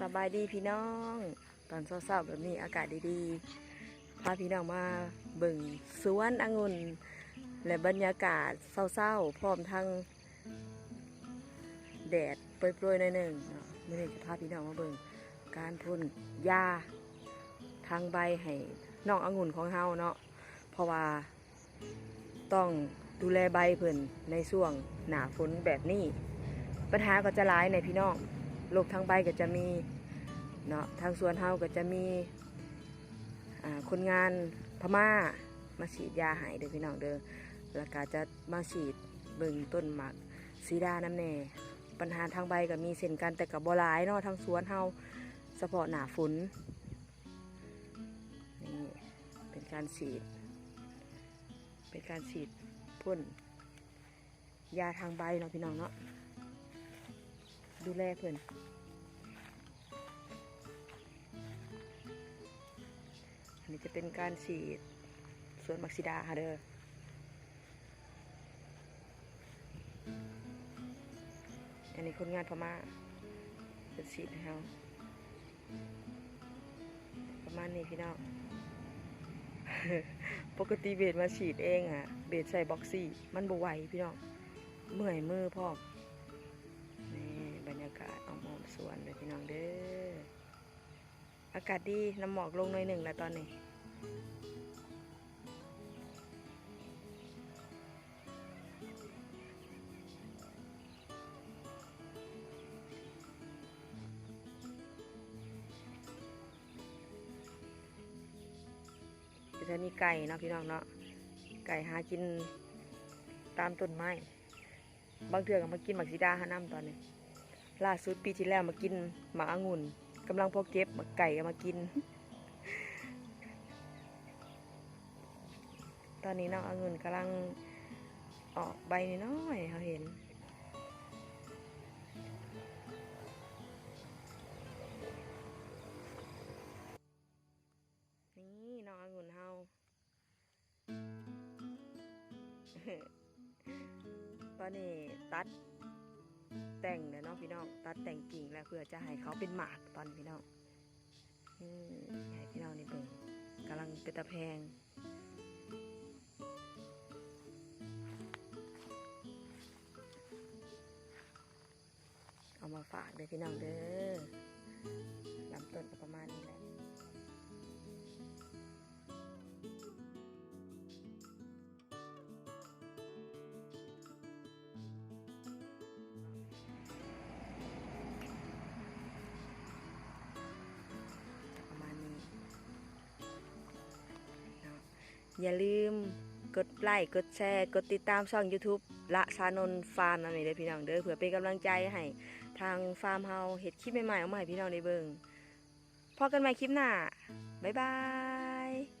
สบายดีพี่น้อง ตอนเช้าๆแบบนี้อากาศดีๆพาพี่น้องมาเบิ่งสวนองุ่นและบรรยากาศเศร้าๆพร้อมทั้งแดดโปรยๆหน่อยหนึ่งเมื่อนี้จะพาพี่น้องมาเบิ่งการพ่นยาทางใบให้น้ององุ่นของเฮาเนาะเพราะว่าต้องดูแลใบเพิ่นในช่วงหนาฝนแบบนี้ ปัญหาก็จะร้ายในพี่น้อง โรคทางใบก็จะมีเนาะทางสวนเฮาก็จะมีคนงานพม่ามาฉีดยาหายเด้อพี่น้องเด้อแล้วก็จะมาฉีดเบิ่งต้นหมากซีดาน้ำแน่ปัญหาทางใบก็มีเส้นกันแต่กับบลายเนาะทางสวนเฮาเฉพาะหนาฝนนี่เป็นการฉีด เป็นการฉีดพ่นยาทางใบเนาะพี่น้องเนาะ ดูแลเพื่อนอันนี้จะเป็นการฉีดสวนมักซิดาค่ะเด้ออันนี้คนงานพม่าจะฉีดให้เราประมาณนี้พี่น้องปกติเบสมาฉีดเองอะเบสใส่บ็อกซี่ มันบวไหวพี่น้องเมื่อยมือพ่อมนี่บรรยากาศออกมองสวนเลยพี่น้องเด้อ อากาศดีน้ำหมอกลงหน่อยหนึ่งแล้วตอนนี้จะมีไก่เนาะพี่น้องเนาะไก่หากินตามต้นไม้ บางเทื่อก็มากินหมักสีดาหาน้ำตอนนี้ ล่าสุดปีที่แล้วมากินหมาองุ่นกำลังพอเก็บมาไก่ก็มากิน ตอนนี้น้ององุ่นกำลังออกใบน้อยเขาเห็นนี่น้ององุ่นเฮาตอนนี้ตัด แต่งเนี่ยเนาะพี่น้องตัดแต่งกิ่งแล้วเพื่อจะให้เขาเป็นหมากตอนพี่น้องอให้พี่น้องนี่เบิ่งกำลังเป็นตะแพงเอามาฝากเลยพี่น้องเด้อ อย่าลืมกดไลค์กดแชร์ กดติดตามช่อง YouTube ละชานนฟาร์มนั่นเองเด้อพี่น้องเด้อเผื่อเป็นกำลังใจให้ทางฟาร์มเฮาเห็ดคลิปใหม่ๆออกมาให้พี่น้องได้เบิ่งพอกันใหม่คลิปหน้า บ๊ายบาย